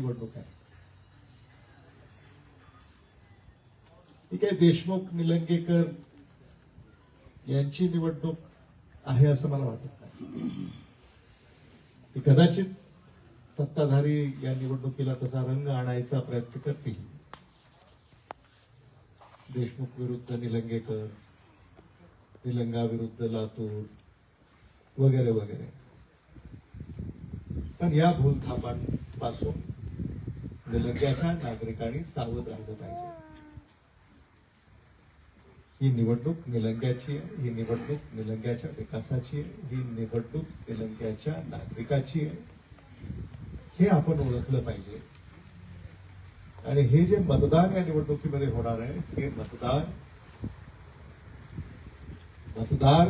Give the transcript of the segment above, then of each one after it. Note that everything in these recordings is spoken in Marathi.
निवडणूक आहे. ही काही देशमुख निलंगेकर यांची निवडणूक आहे असं मला वाटत नाही. कदाचित सत्ताधारी या निवडणुकीला तसा रंग आणायचा प्रयत्न करतील. देशमुख विरुद्ध निलंगेकर निलंगा विरुद्ध लातूर वगैरे वगैरे. पण या भूलथापांपासून निलंग्याच्या नागरिकांनी सावध राहिलं पाहिजे. ही निवडणूक निलंग्याची आहे ही निवडणूक निलंग्याच्या विकासाची आहे ही निवडणूक निलंग्याच्या नागरिकाची आहे. हे आपण ओळखलं पाहिजे. आणि हे जे मतदान या निवडणुकीमध्ये होणार आहे हे मतदान मतदार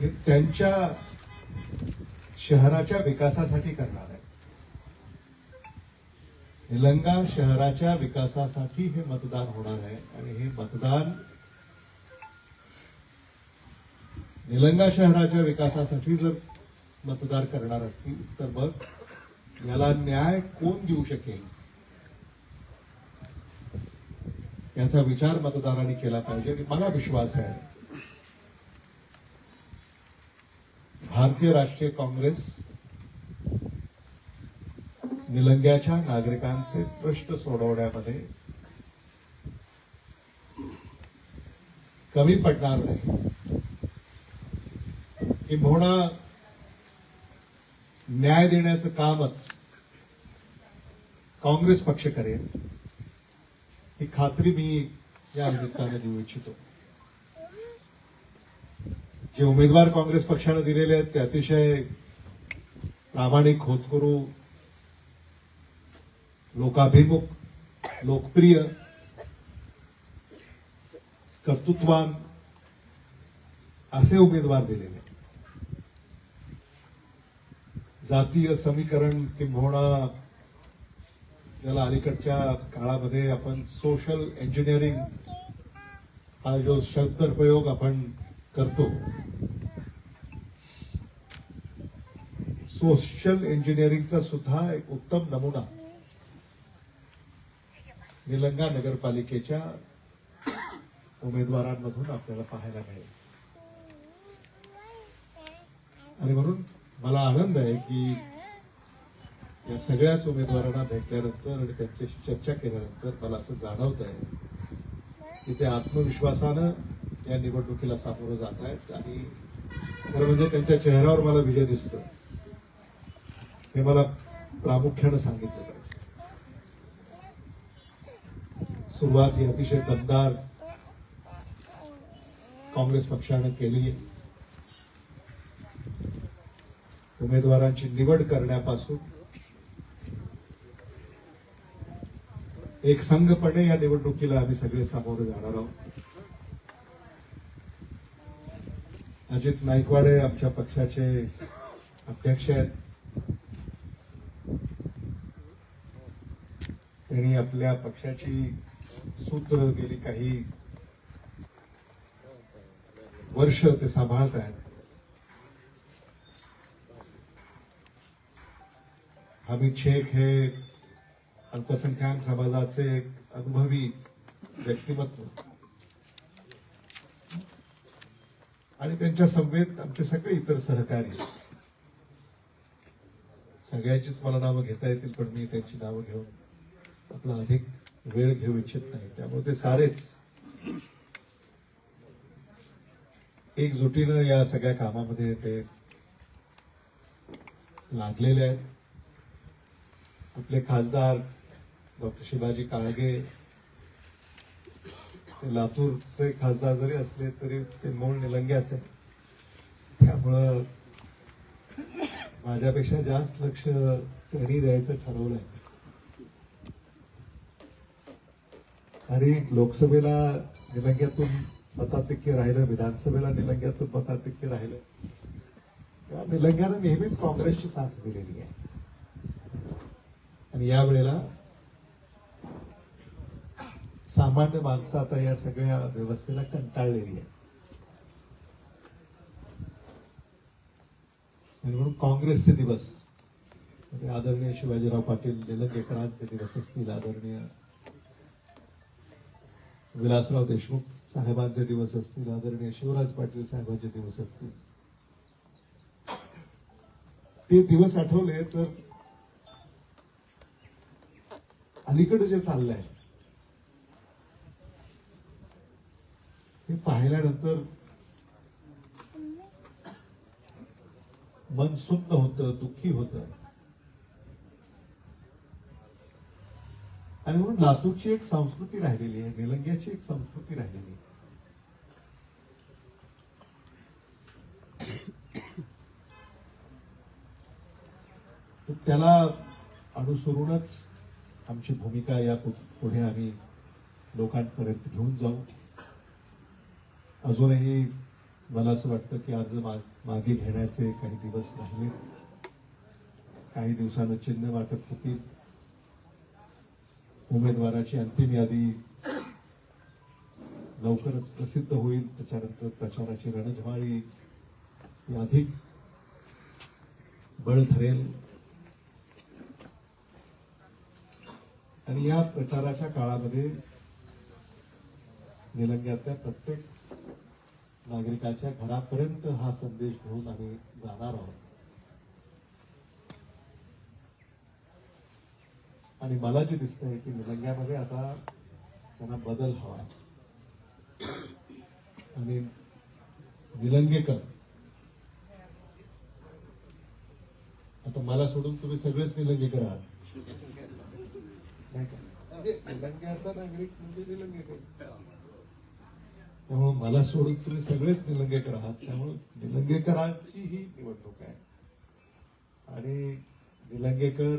हे त्यांच्या शहराच्या विकासासाठी करणार आहे निलंगा शहराच्या विकासासाठी हे मतदान होणार आहे आणि हे मतदान निलंगा शहराच्या विकासासाठी जर मतदार करणार असतील तर मग याला न्याय कोण देऊ शकेल? याचा विचार मतदारांनी केला पाहिजे आणि मला विश्वास आहे. भारतीय राष्ट्रीय काँग्रेस निलंग्याच्या नागरिकांचे प्रश्न सोडवण्यामध्ये कमी पडणार नाही. किंबहुना न्याय देण्याचं कामच काँग्रेस पक्ष करेल ही खात्री मी या निमित्ताने देऊ इच्छितो. जे उमेदवार काँग्रेस पक्षाने दिलेले आहेत ते अतिशय प्रामाणिक होतकरू लोकाभिमुख लोकप्रिय कर्तृत्वान असे उमेदवार दिलेले. जातीय समीकरण किंबहुना त्याला अलीकडच्या काळामध्ये आपण सोशल इंजिनिअरिंग हा जो शब्दप्रयोग आपण करतो सोशल इंजिनिअरिंगचा सुद्धा एक उत्तम नमुना निलंगा नगरपालिकेच्या उमेदवारांमधून आपल्याला पाहायला मिळेल. आणि म्हणून मला आनंद आहे की या सगळ्याच उमेदवारांना भेटल्यानंतर आणि त्यांच्याशी चर्चा केल्यानंतर मला असं जाणवत आहे की ते आत्मविश्वासानं या निवडणुकीला सामोरं जात आहेत आणि खरं म्हणजे त्यांच्या चेहऱ्यावर मला विजय दिसतो हे मला प्रामुख्यानं सांगितलं पाहिजे सुरुवात ही अतिशय दमदार काँग्रेस पक्षानं केली आहे उमेदवारांची निवड करण्यापासून एक संघपणे या निवडणुकीला आम्ही सगळे सामोरे जाणार आहोत. अजित नाईकवाडे आमच्या पक्षाचे अध्यक्ष आहेत. त्यांनी आपल्या पक्षाची सूत्र गेली काही वर्ष ते सांभाळत आहेत. हमीद शेख हे अल्पसंख्याक समाजाचे एक अनुभवी व्यक्तिमत्व. आणि त्यांच्या समवेत आमचे सगळे इतर सहकारी. सगळ्यांचीच मला नावं घेता येतील पण मी त्यांची नावं घेऊन आपला अधिक वेळ घेऊ इच्छित नाही. त्यामुळे ते सारेच एकजुटीनं या सगळ्या कामामध्ये ते लागलेले आहेत. आपले खासदार डॉक्टर शिवाजी काळगे ते लातूरचे खासदार जरी असले तरी ते मूळ निलंग्याचे त्यामुळं माझ्यापेक्षा जास्त लक्ष त्यांनी द्यायचं ठरवलंय. आणि लोकसभेला निलंग्यातून मताधिक्य राहिलं विधानसभेला निलंग्यातून मताधिक्य राहिलं. तेव्हा निलंग्यानं नेहमीच काँग्रेसची साथ दिलेली आहे. आणि यावेळेला सामान्य माणसं आता या सगळ्या व्यवस्थेला कंटाळलेली आहे आणि म्हणून काँग्रेसचे दिवस आदरणीय शिवाजीराव पाटील निलंगेकरांचे दिवस असतील आदरणीय विलासराव देशमुख साहेबांचे दिवस असतील आदरणीय शिवराज पाटील साहेबांचे दिवस असतील. ते दिवस आठवले तर अलीकडे जे चाललंय हे पाहिल्यानंतर मन सुन्न होतं दुःखी होतं. आणि म्हणून लातूरची एक संस्कृती राहिलेली आहे निलंग्याची एक संस्कृती राहिलेली आहे. तर त्याला अनुसरूनच आमची भूमिका या पु- पुढे आम्ही लोकांपर्यंत घेऊन जाऊ. अजूनही मला असं वाटतं की अर्ज मा- मागे घेण्याचे काही दिवस राहिले. काही दिवसानं चिन्ह वाटप होतील. उमेदवाराची अंतिम यादी लवकरच प्रसिद्ध होईल. त्याच्यानंतर प्रचाराची रणझवाळी अधिक बळ धरेल. आणि या प्रचाराच्या काळामध्ये निलंग्यातल्या प्रत्येक नागरिकाच्या घरापर्यंत हा संदेश घेऊन आम्ही जाणार आहोत. आणि मला जे दिसतंय की निलंग्यामध्ये आता त्यांना बदल हवा आणि निलंगेकर आता मला सोडून तुम्ही सगळेच निलंगेकर आहात. नाही का? म्हणजे निलंग्याचा नागरिक म्हणजे निलंगेकर. त्यामुळे मला सोडून तुम्ही सगळेच निलंगेकर आहात. त्यामुळे निलंगेकरांची ही निवडणूक आहे. आणि निलंगेकर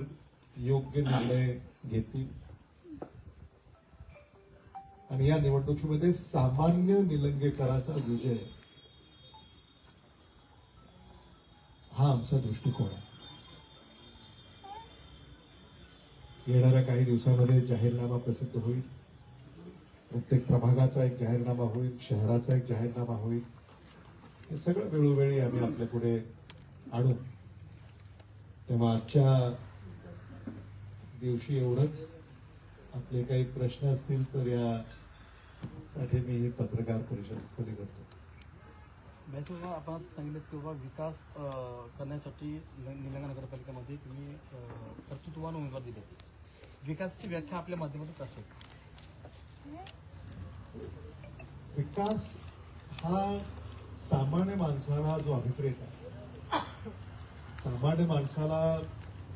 योग्य निर्णय घेतील. आणि या निवडणुकीमध्ये सामान्य निलंगेकराचा विजय हा आमचा दृष्टिकोन आहे. येणाऱ्या काही दिवसामध्ये जाहीरनामा प्रसिद्ध होईल. प्रत्येक प्रभागाचा एक जाहीरनामा होईल शहराचा एक जाहीरनामा होईल. हे सगळं वेळोवेळी आम्ही आपल्या पुढे आणू. तेव्हा आजच्या दिवशी एवढंच. आपले काही प्रश्न असतील तर या साठी मी ही पत्रकार परिषद खुली करतो. बाबा आपण सांगितलं की बाबा विकास करण्यासाठी निलंगा नगरपालिकेमध्ये तुम्ही कर्तृत्ववान उमेदवार दिले. विकासाची व्याख्या आपल्या माध्यमातून असेल. विकास हा सामान्य माणसाला जो अभिप्रेत आहे सामान्य माणसाला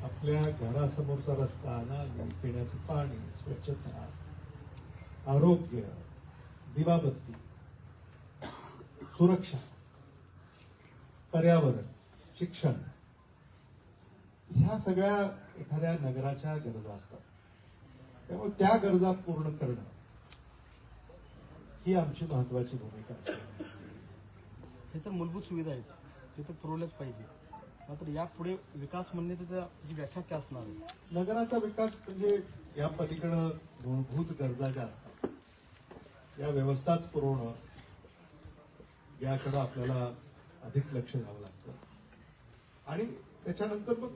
आपल्या घरासमोरचा रस्ता नाली पिण्याचं पाणी स्वच्छता आरोग्य दिवाबत्ती सुरक्षा पर्यावरण शिक्षण ह्या सगळ्या एखाद्या नगराच्या गरजा असतात. त्यामुळे त्या गरजा पूर्ण करणं ही आमची महत्वाची भूमिका असते. हे तर मूलभूत सुविधा आहेत. ते तर पुरवल्याच पाहिजे. मात्र यापुढे विकास म्हणणे त्याची व्याख्या काय असणार आहे? नगराचा विकास म्हणजे या पलीकडं मूलभूत गरजा ज्या असतात या व्यवस्थाच पुरवणं याकडं आपल्याला अधिक लक्ष द्यावं लागतं. आणि त्याच्यानंतर मग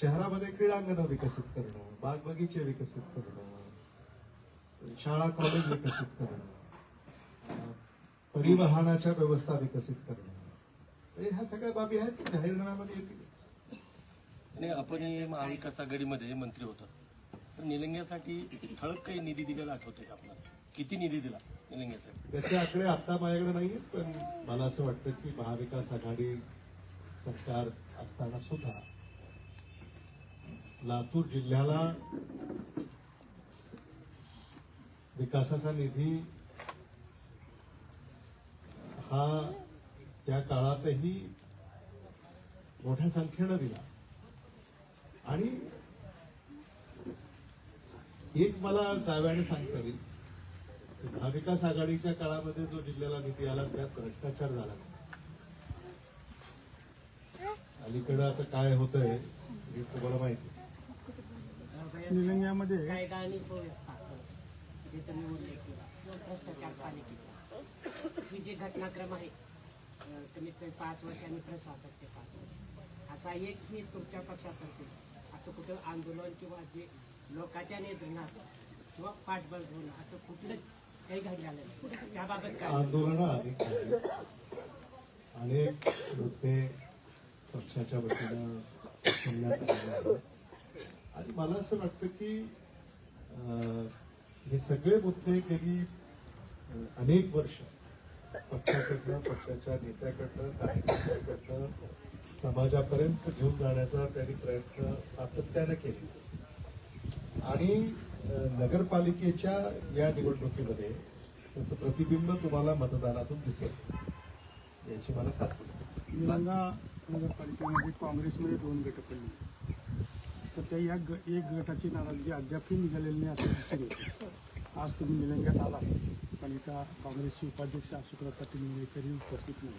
शहरामध्ये क्रीडांगणं विकसित करणं बाग बगीचे विकसित करणं शाळा कॉलेज विकसित करणं परिवहनाच्या व्यवस्था विकसित करणं म्हणजे ह्या सगळ्या बाबी आहेत की जाहीरनाम्यामध्ये येतीलच आणि आपण महाविकास आघाडीमध्ये मंत्री होता तर निलंग्यासाठी ठळक काही निधी दिलेला आठवतोय आपल्याला? किती निधी दिला निलंग्यासाठी? त्याचे आकडे आता माझ्याकडे नाहीये पण मला असं वाटतं की महाविकास आघाडी सरकार असताना सुद्धा लातूर जिल्ह्याला विकासाचा निधी हा त्या काळातही मोठ्या संख्येनं दिला. आणि एक मला दाव्याने सांगता येईल महाविकास आघाडीच्या काळामध्ये जो जिल्ह्याला निधी आला त्यात भ्रष्टाचार झाला. नाही. अलीकडं आता काय होतंय हे तुम्हाला माहिती निलंग्यामध्ये भ्रष्टाचार जी घटनाक्रम आहे कमीत कमी पाच वर्षांनी प्रशासक ते पाच वर्ष. असा एक मी तुमच्या पक्षातर्फे असं कुठं आंदोलन किंवा जे लोकांच्या नियंत्रणात किंवा पाठबळ घेऊन असं कुठलंच काही घडलेलं नाही. त्याबाबत काय? आंदोलन अनेक मुद्दे पक्षाच्या वतीनं करण्यात आले आणि मला असं वाटतं की हे सगळे मुद्दे गेली अनेक वर्ष पक्षाकडनं पक्षाच्या नेत्याकडनं कार्यकर्त्याकडनं समाजापर्यंत घेऊन जाण्याचा त्यांनी प्रयत्न सातत्यानं केले. आणि नगरपालिकेच्या या निवडणुकीमध्ये त्याचं प्रतिबिंब तुम्हाला मतदानातून दिसेल. याची मला खात्री निलंगा नगरपालिकेमध्ये काँग्रेसमध्ये दोन गट पडले. तर त्या या ग एक गटाची नाराजगी अद्यापही निघालेली नाही असं दिसून आज तुम्ही निलंग्यात आला इथं काँग्रेसचे उपाध्यक्ष अशोकराव पाटील निलंगेकरही उपस्थित नाही.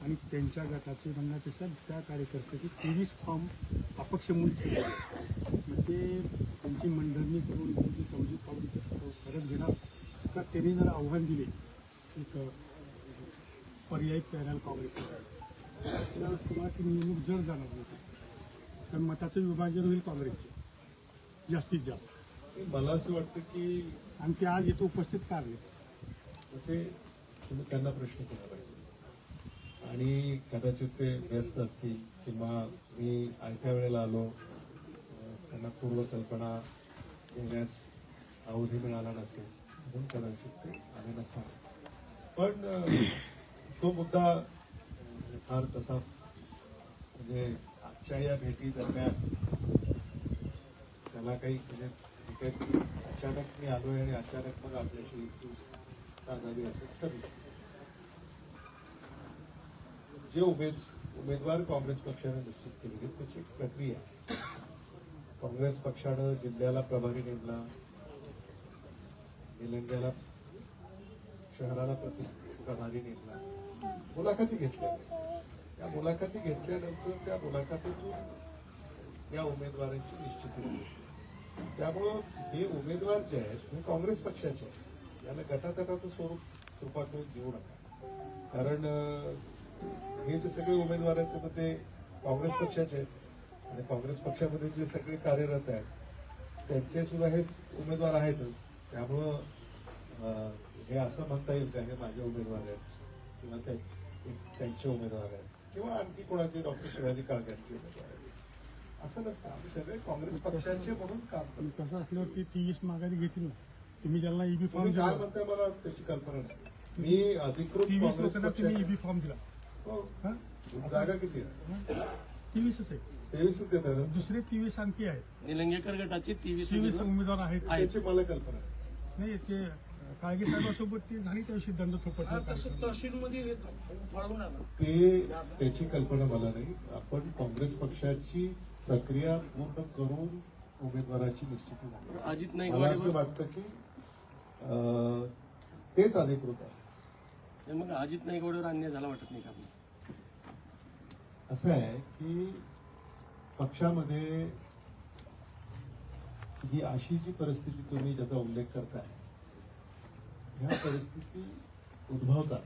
आणि त्यांच्या गटाचे म्हणण्यापेक्षा त्या कार्यकर्त्याचे तेवीस फॉर्म अपक्ष म्हणून ते त्यांची मंडळणी करून त्यांची समजूत काढून तो परत घेणार. का त्यांनी जर आव्हान दिले एक पर्यायी पॅनल काँग्रेसला त्यावेळेस तुम्हाला ती निवडणूक जड जाणार होती कारण मताचं विभाजन होईल काँग्रेसचे. जास्तीत जास्त. मला असं वाटतं की आणि ते आज इथं उपस्थित का तर ते तुम्ही त्यांना प्रश्न केला पाहिजे. आणि कदाचित ते व्यस्त असतील किंवा मी आयत्या वेळेला आलो त्यांना त्यांना पूर्वकल्पना देण्यास अवधी मिळाला नसेल म्हणून कदाचित ते आले नसावे पण तो मुद्दा फार तसा म्हणजे आजच्या या भेटी दरम्यान त्याला काही म्हणजे अचानक मी आलोय आणि अचानक मग आपल्याशी युती असं ठरलं जे उमेद उमेदवार काँग्रेस पक्षाने निश्चित केलेली त्याची एक प्रक्रिया आहे. काँग्रेस पक्षानं जिल्ह्याला प्रभारी नेमला निलंग्याला शहराला प्रति प्रभारी नेमला. मुलाखती घेतल्या. त्या मुलाखती घेतल्यानंतर त्या मुलाखतीतून या उमेदवारांची निश्चिती त्यामुळं हे उमेदवार जे आहेत हे काँग्रेस पक्षाचे आहेत. याला गटातटाचं स्वरूप स्वरूपात देऊ नका. कारण हे जे सगळे उमेदवार आहेत ते ते काँग्रेस पक्षाचे आहेत. आणि काँग्रेस पक्षामध्ये जे सगळे कार्यरत आहेत त्यांचे सुद्धा हेच उमेदवार आहेतच. त्यामुळं हे असं म्हणता येईल का हे माझे उमेदवार आहेत? किंवा त्यांचे उमेदवार आहेत? किंवा आणखी कोणाचे? डॉक्टर शिवाजी काळकांचे उमेदवार आहेत? असं नसतं. आम्ही सगळे काँग्रेस पक्षांचे म्हणून काम करतो. पण तसं असल्यावर ती तीस माघारी घेतील. ना तुम्ही ज्यांना ईबी फॉर्म तुम्ही काय दिला. म्हणताय मला त्याची कल्पना नाही. मी अधिकृत तेवीस काँग्रेस लोकांना तुम्ही पक्षाचे ईबी फॉर्म दिला. हो. हा? जागा किती आहे? तेवीसच आहे. तेवीसच देतात ना? दुसरे तेवीस आणखी आहेत. निलंगेकर गटाचे तेवीस तेवीस उमेदवार आहेत. त्याची मला कल्पना आहे. नाही ते काळगे साहेबांसोबत ती झाली त्या दिवशी दंड थोपटला ते त्याची कल्पना मला नाही. आपण काँग्रेस पक्षाची प्रक्रिया पूर्ण करून उमेदवाराची निश्चिती झाली अजित मला असं नाईकवाडे वाटतं की तेच अधिकृत आहे मग अजित नाईकवाडीवर अन्याय झाला वाटत नाही का? असं आहे की पक्षामध्ये ही अशी जी परिस्थिती तुम्ही ज्याचा उल्लेख करताय ह्या परिस्थिती उद्भवतात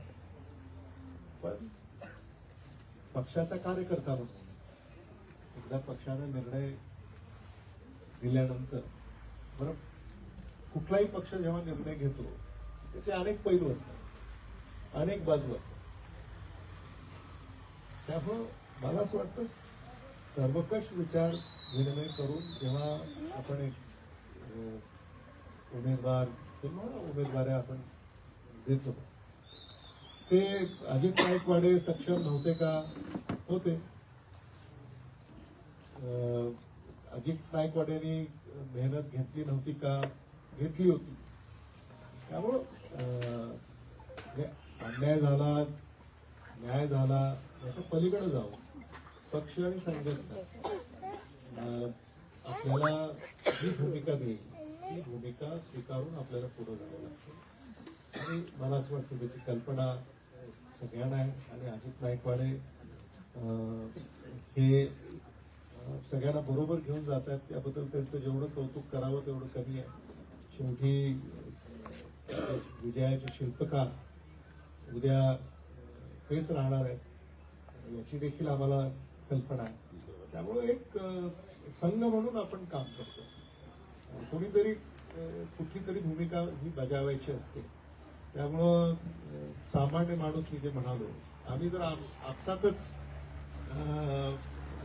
पण पक्षाचा कार्यकर्ता म्हणून एकदा पक्षाने निर्णय दिल्यानंतर बरं कुठलाही पक्ष जेव्हा निर्णय घेतो त्याचे अनेक पैलू असतात. अनेक बाजू असतात. त्यामुळं मला असं वाटतं सर्वकष विचार विनिमय करून जेव्हा आपण एक उमेदवार किंवा उमेदवार आपण देतो. ते अजित नाईकवाडे सक्षम नव्हते का? होते. अजित नाईकवाड्यांनी मेहनत घेतली नव्हती का? घेतली होती. त्यामुळं अन्याय झाला न्याय झाला याच्या पलीकडे जावं. पक्ष आणि संघटना. आपल्याला जी भूमिका देईल ती भूमिका स्वीकारून आपल्याला पुढे जावं लागतं. आणि मला असं वाटतं त्याची कल्पना सगळ्यांना आहे आणि अजित नाईकवाडे हे सगळ्यांना बरोबर घेऊन जात आहेत. त्याबद्दल त्यांचं जेवढं कौतुक करावं तेवढं कमी आहे. शेवटी विजयाचे शिल्पकार उद्या हेच राहणार आहेत. याची देखील आम्हाला कल्पना आहे. त्यामुळे एक संघ म्हणून आपण काम करतो. कोणीतरी कुठलीतरी भूमिका ही बजावायची असते. त्यामुळं सामान्य माणूस मी जे म्हणालो आम्ही जर आप- आपसातच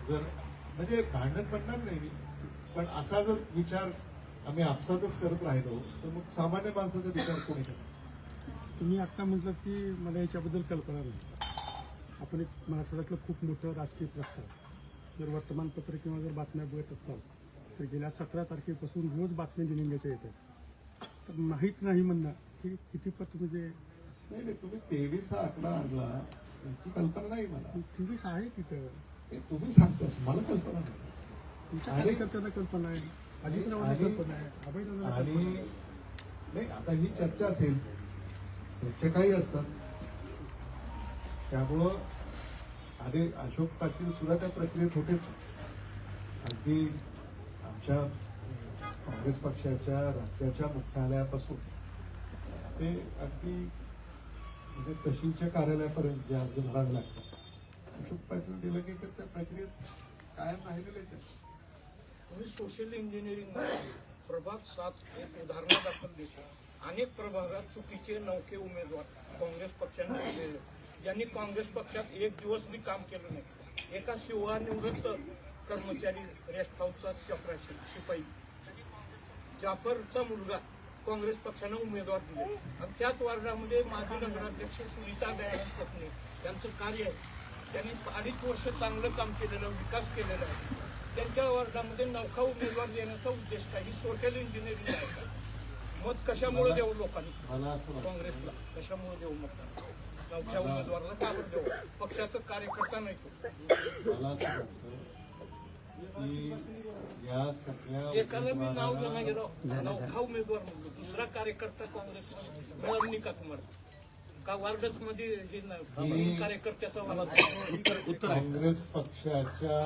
जर म्हणजे भांडण म्हणणार नाही मी पण असा जर विचार आम्ही आपसातच करत राहिलो तर मग सामान्य माणसाचा विचार कोणी करायचा? तुम्ही आता म्हटलं की मला याच्याबद्दल कल्पना नाही. आपण एक मराठवाड्यातलं खूप मोठं राजकीय प्रस्ताव जर वर्तमानपत्र किंवा जर बातम्या बघत असाल तर गेल्या सतरा तारखेपासून रोज बातम्या दिनिंग्याच्या येतात तर माहीत नाही म्हणणं की किती पत म्हणजे नाही नाही तुम्ही तेवीस हा आकडा आणला याची कल्पना नाही मला. तेवीस आहे तिथं. तुम्ही सांगतास मला कल्पना नाही. तुमच्या कल्पना आहे. आणि-. नाही आता ही चर्चा असेल. चर्चा काही असतात. त्यामुळं आधी अशोक पाटील सुद्धा त्या प्रक्रियेत होतेच. अगदी आमच्या काँग्रेस पक्षाच्या राज्याच्या मुख्यालयापासून. ते अगदी म्हणजे तहसीलच्या कार्यालयापर्यंत जे अर्ज भरावे लागतात. अशोक पाटील निलंगेकर त्या प्रक्रियेत कायम राहिलेलेच आहे. तुम्ही सोशल इंजिनिअरिंग प्रभाग सात एक उदाहरणादाखल देतो अनेक प्रभागात चुकीचे नौके उमेदवार काँग्रेस पक्षाने दिलेले ज्यांनी काँग्रेस पक्षात एक दिवस मी काम केलं नाही. एका सेवानिवृत्त कर्मचारी रेस्ट हाऊसचा चपराशी शिपाई. जाफरचा मुलगा काँग्रेस पक्षानं उमेदवार दिले. आणि त्याच वार्डामध्ये माजी नगराध्यक्ष सुनीता गायन स्वप्ने यांचं कार्य आहे. त्यांनी अडीच वर्ष चांगलं काम केलेलं विकास केलेला आहे. त्यांच्या वार्डामध्ये नौका उमेदवार देण्याचा उद्देश काय? ही सोशल इंजिनिअरिंग आहे का? मत कशामुळे देऊ लोकांनी? काँग्रेसला. कशामुळे देऊ मत नौक्या उमेदवाराला का बरं देऊ? पक्षाचा कार्यकर्ता नाही तो. मला असं वाटतं की या सगळ्या एकाला मी नाव गेलो नौका उमेदवार म्हणलो दुसरा कार्यकर्ता काँग्रेसला नाही. का तुम्हाला का वार्डच मध्ये हे नाही? कार्यकर्त्याचा काँग्रेस पक्षाच्या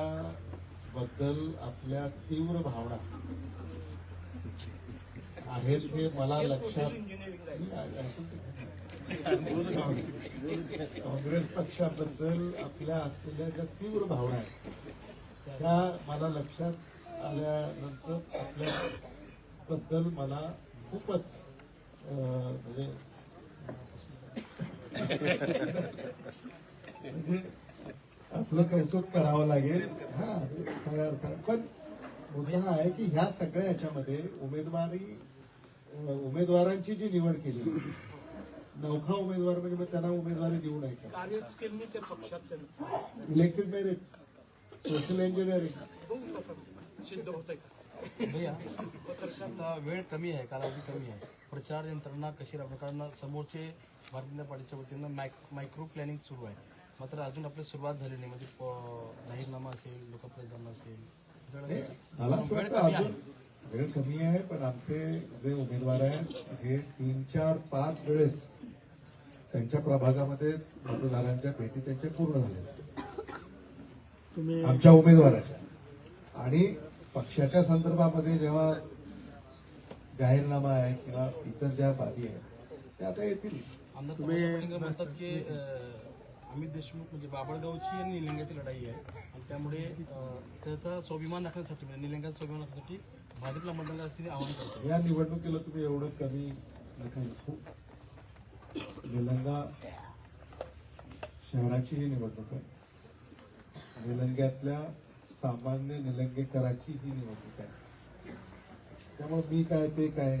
बद्दल आपल्या तीव्र भावना आहेत हे मला लक्षात. काँग्रेस पक्षाबद्दल आपल्या असलेल्या ज्या तीव्र भावना आहेत त्या मला लक्षात आल्यानंतर आपल्या बद्दल मला खूपच म्हणजे म्हणजे आपलं कौतुक करावं लागेल? हा खऱ्या अर्थानं पण मुद्दा हा आहे की ह्या सगळ्या याच्यामध्ये उमेदवारी उमेदवारांची जी निवड केली नौखा उमेदवार म्हणजे मग त्यांना उमेदवारी देऊ नये का? इलेक्टेड मेरिट सोशल इंजिनिअरिंग सिद्ध होत वेळ कमी आहे कालावधी कमी आहे. प्रचार यंत्रणा कशी कारण समोरचे भारतीय जनता पार्टीच्या वतीनं मायक मायक्रो प्लॅनिंग सुरू आहे. मात्र अजून आपली सुरुवात झाली नाही. म्हणजे जाहीरनामा असेल लोकप्रतिनामा असेल मला असं वेळ वाटतं कमी अजून. आहे. वेळ कमी आहे पण आमचे जे उमेदवार आहेत हे तीन चार पाच वेळेस त्यांच्या प्रभागामध्ये मतदारांच्या भेटी त्यांच्या पूर्ण. तुम्ही आमच्या उमेदवाराच्या. आणि पक्षाच्या संदर्भामध्ये जेव्हा जाहीरनामा आहे किंवा इतर ज्या बाबी आहेत त्या आता येतील. म्हणतात की अमित देशमुख म्हणजे बाबळगावची आणि निलंग्याची लढाई आहे. आणि त्यामुळे अं, त्याचा स्वाभिमान राखण्यासाठी म्हणजे निलंग्याचा स्वाभिमान राखण्यासाठी भाजपला मतदान आवाहन करतो या निवडणुकीला तुम्ही एवढं कमी नका. निलंगा शहराची ही निवडणूक आहे. निलंग्यातल्या सामान्य निलंगेकराची ही निवडणूक आहे. त्यामुळे मी काय ते काय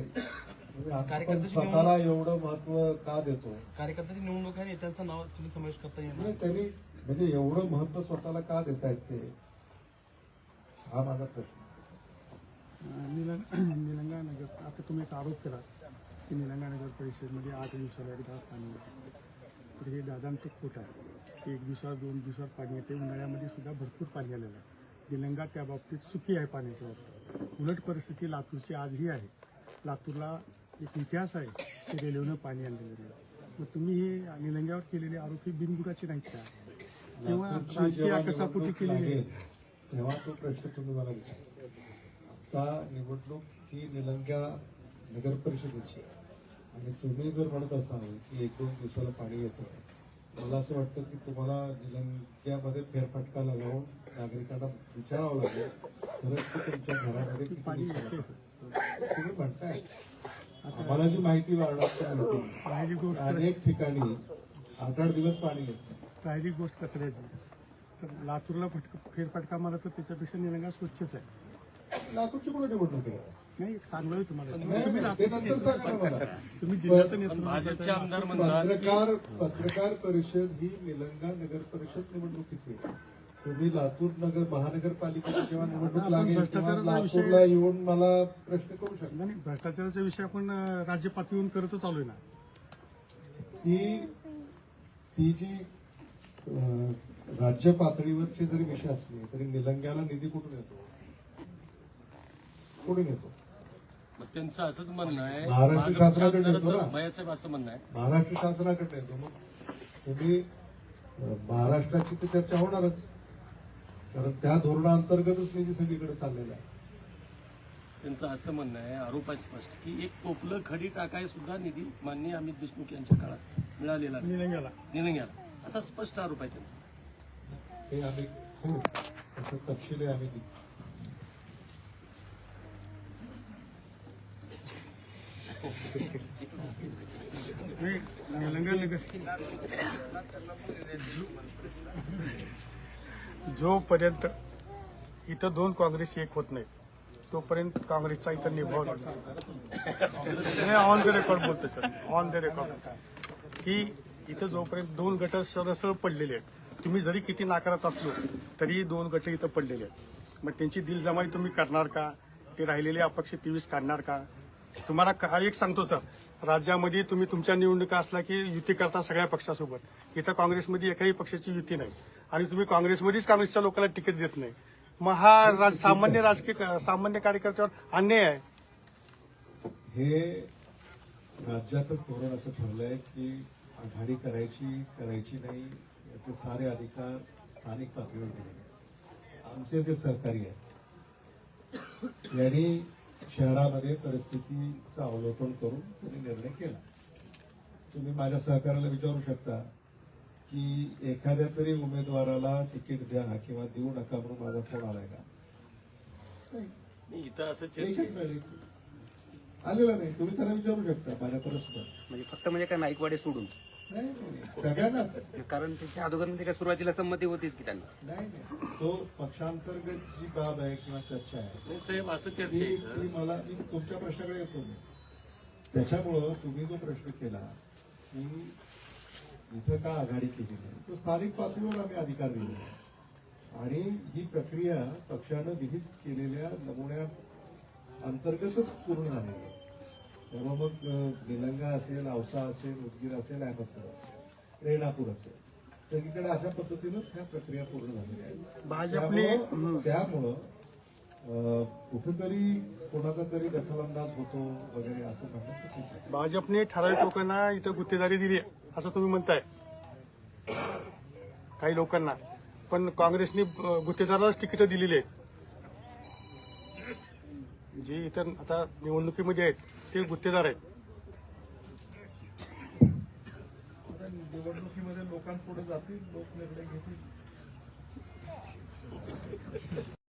कार्यकर्त्याची स्वतःला एवढं महत्त्व का देतो? कार्यकर्त्याची निवडणूक आहे नेत्यांचं नाव तुम्ही समावेश करता येणार. नाही त्यांनी म्हणजे एवढं महत्त्व स्वतःला का देतायत ते? हा माझा प्रश्न. निलंग निलंगा नगर आता तुम्ही एक आरोप केला की निलंगा नगर परिषदेमध्ये आठ दिवसाला एकदा पाणी येते तर हे दादांचं खोट आहे एक दिवसात दोन दिवसात पाणी येते. उन्हाळ्यामध्ये सुद्धा भरपूर पाणी आलेलं आहे. निलंगा त्या बाबतीत सुखी आहे पाण्याच्या बाबतीत. उलट परिस्थिती लातूरची आजही आहे. लातूरला एक इतिहास आहे की रेल्वेनं पाणी आणलेलं नाही मग तुम्ही हे निलंग्यावर केलेले आरोप बिनबुडाचे नाहीत का? किंवा लातूरची राजकीय आकसापोटी केलेली आहे. तेव्हा तो प्रश्न तुम्ही मला विचारा. आता निवडणूक ही निलंग्या नगर परिषदेची आहे. आणि तुम्ही जर म्हणत असाल की एक दोन दिवसाला पाणी येतं मला असं वाटतं की तुम्हाला निलंग्यामध्ये फेरफटका लगावून नागरिकांना विचारावं लागेल. खरंच ते तुमच्या घरामध्ये किती? तुम्ही म्हणताय. आम्हाला जी माहिती मिळते अनेक ठिकाणी आठ आठ दिवस पाणी नसतं पहिली गोष्ट कचऱ्याची तर लातूरला फटका फेरफटका मारला तर त्याच्यापेक्षा निलंगा स्वच्छच आहे. लातूरची कुठे निवडणूक आहे? नाही सांगलोय तुम्हाला. नाही, तुम्ही मला जिल्ह्याचं नेतृत्व आमदार पत्रकार पत्रकार परिषद ही निलंगा नगर परिषद निवडणुकीची आहे. तुम्ही लातूर नगर महानगरपालिकेची जेव्हा निवडणूक लागेल तेव्हा भ्रष्टाचाराचा विषय- लातूरला येऊन मला प्रश्न करू शकता. नाही भ्रष्टाचाराचा विषय आपण अं, राज्य पातळीवरून करतच आलोय ना. ती ती जी अं, राज्य पातळीवरचे जरी विषय असले तरी निलंग्याला निधी कुठून येतो? कुठून येतो? मग त्यांचं असंच म्हणणं आहे. महाराष्ट्र शासनाकडे येतो आमदाराचं- ना. भैयासाहेब असं म्हणणं आहे. महाराष्ट्र शासनाकडे येतो. मग तुम्ही अं, महाराष्ट्राची तर चर्चा होणारच. कारण त्या धोरणाअंतर्गतच निधी सगळीकडे चाललेला आहे. त्यांचं असं म्हणणं आहे आरोप आहे स्पष्ट की एक कोपलं खडी टाकाय सुद्धा निधी माननीय अमित देशमुख यांच्या काळात मिळालेला निलंग्याला. असा स्पष्ट आरोप आहे त्यांचा. ते आम्ही हो तसं तपशील आहे आम्ही निलंगा नगर जोपर्यंत इथं दोन काँग्रेस एक होत नाहीत तोपर्यंत काँग्रेसचा इथं निभाव नाही. ऑन द रेकॉर्ड बोलतो सर ऑन द रेकॉर्ड की इथं जोपर्यंत दोन गट सरसळ पडलेले आहेत तुम्ही जरी किती नाकारत असलो तरी दोन गट इथं पडलेले आहेत. मग त्यांची दिलजमाई तुम्ही करणार का? ते राहिलेले अपक्ष तेवीस काढणार का? तुम्हाला का- एक सांगतो सर राज्यामध्ये तुम्ही तुमच्या निवडणुका असला की युती करता सगळ्या पक्षासोबत. इथं काँग्रेसमध्ये एकाही पक्षाची युती नाही. आणि तुम्ही काँग्रेसमध्येच काँग्रेसच्या लोकांना तिकीट देत नाही. मग हा राज- सामान्य राजकीय सामान्य कार्यकर्त्यावर अन्याय आहे. हे राज्यातच धोरण असं ठरलंय की आघाडी करायची करायची नाही याचे सारे अधिकार स्थानिक पातळीवर दिले आमचे जे सहकारी आहेत यांनी शहरामध्ये परिस्थितीचं अवलोकन करून त्यांनी निर्णय केला. तुम्ही माझ्या सहकार्याला विचारू शकता की एखाद्या तरी उमेदवाराला तिकीट द्या किंवा देऊ नका म्हणून माझा फोन आलाय का? नाही, इथं असं. आलेला नाही. तुम्ही त्यांना विचारू शकता माझ्या परस्पर. म्हणजे फक्त म्हणजे काय नाईकवाडे सोडून? सगळ्यांनाच. कारण त्यांच्या अगोदर काय सुरुवातीला संमती होतीच की त्यांना. नाही तो पक्षांतर्गत जी बाब आहे किंवा चर्चा आहे नाही साहेब असं चर्चा. मला मी तुमच्या प्रश्नाकडे येतो. मी त्याच्यामुळं तुम्ही जो प्रश्न केला की इथं का आघाडी केली नाही? तो स्थानिक पातळीवर आम्ही अधिकार दिले आणि ही प्रक्रिया पक्षानं विहित केलेल्या नमुन्या अंतर्गतच पूर्ण झालेली आहे. तेव्हा मग निलंगा असेल औसा असेल उदगीर असेल अहमदपूर असेल रेणापूर असेल. सगळीकडे अशा पद्धतीनंच ह्या प्रक्रिया पूर्ण झालेल्या आहेत. त्यामुळं कुठेतरी कोणाचा तरी दखलंदाज होतो वगैरे असं आहे. भाजपने ठराविक लोकांना इथं गुत्तेदारी दिली असं तुम्ही म्हणताय. काही लोकांना. पण काँग्रेसने गुत्तेदारालाच तिकीट दिलेली आहेत. जे इथं आता निवडणुकीमध्ये आहेत ते गुत्तेदार आहेत. निवडणुकीमध्ये लोकांपुढे जातील लोक निर्णय घेतील.